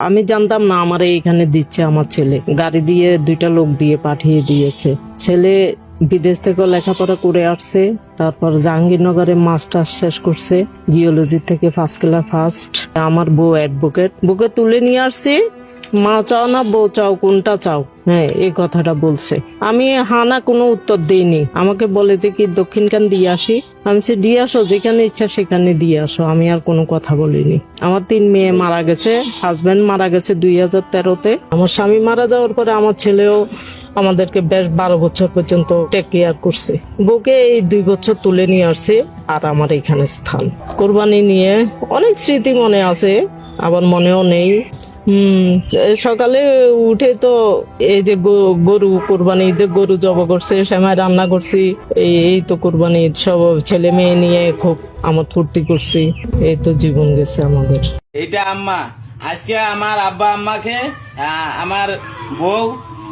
আমি জানতাম না আমার এইখানে দিচ্ছে আমার ছেলে। গাড়ি দিয়ে দুইটা লোক দিয়ে পাঠিয়ে দিয়েছে। ছেলে বিদেশ থেকে লেখাপড়া করে আসছে, তারপর জাহাঙ্গীরনগরে মাস্টার্স শেষ করছে জিওলজি থেকে ফার্স্ট ক্লাস ফার্স্ট আমার বউ অ্যাডভোকেট বুকে তুলে নিয়ে আসছি মা চাও না, বউ চাও, কোনটা চাও? হ্যাঁ এই কথাটা বলছে। আমি হানা কোনো উত্তর দিইনি। আমাকে বলে যে, কি দক্ষিণখান দিয়ে আসি? আমি সে দিয়ে আসো, যেখানে ইচ্ছা সেখানে দিয়ে আসো। আমি আর কোনো কথা বলিনি। আমার তিন মেয়ে মারা গেছে হাজবেন্ড মারা গেছে দুই হাজার তেরোতে। আমার স্বামী মারা যাওয়ার পরে আমার ছেলেও আমাদেরকে বেশ বারো বছর পর্যন্ত টেক কেয়ার করছে। বউকে এই দুই বছর তুলে নিয়ে আসছে আর আমার এখানে স্থান। কোরবানি নিয়ে অনেক স্মৃতি মনে আছে, আবার মনেও নেই। হুম। সকালে উঠে তো এই যে গরু কোরবানি ঈদে গরু জব করছে সেমাই রান্না করছি এই তো কোরবানি ঈদ সব ছেলে মেয়ে নিয়ে খুব আমার ফুর্তি করছি এই তো জীবন গেছে আমাদের। এইটা আম্মা আজকে আমার আব্বা আম্মাকে আমার বউ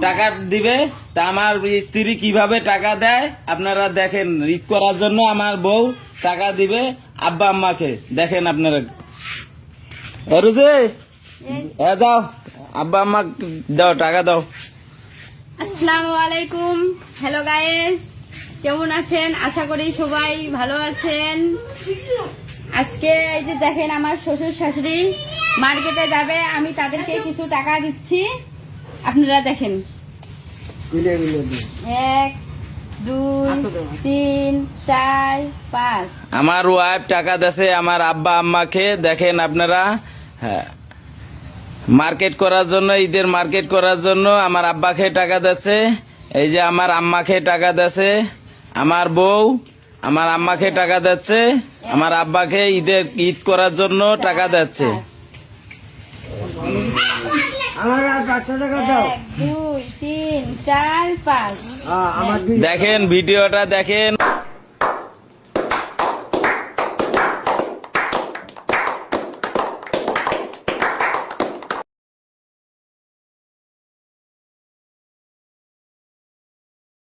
টাকা দিবে তা আমার স্ত্রী কীভাবে টাকা দেয় আপনারা দেখেন ঈদ করার জন্য আমার বউ টাকা দিবে আব্বা আম্মাকে দেখেন আপনারা। রুজে এ দাও আব্বা আম্মা দাও টাকা দাও। আসসালামু আলাইকুম। হ্যালো গাইস কেমন আছেন? আশা করি সবাই ভালো আছেন। আজকে এই যে দেখেন আমার শ্বশুর শাশুড়ি মার্কেটে যাবে আমি তাদেরকে কিছু টাকা দিচ্ছি। আপনারা দেখেন। এক দুই তিন চার পাঁচ। আমার ওয়াইফ টাকা দেছে আমার আব্বা আম্মাকে। দেখেন আপনারা হ্যাঁ। মার্কেট করার জন্য ঈদের মার্কেট করার জন্য আমার আব্বাকে টাকা দিচ্ছে এই যে আমার আম্মাকে টাকা দিচ্ছে আমার বউ আমার আম্মাকে টাকা দিচ্ছে আমার আব্বাকে ঈদের ঈদ করার জন্য টাকা দিচ্ছে দুই। দেখেন ভিডিওটা দেখেন।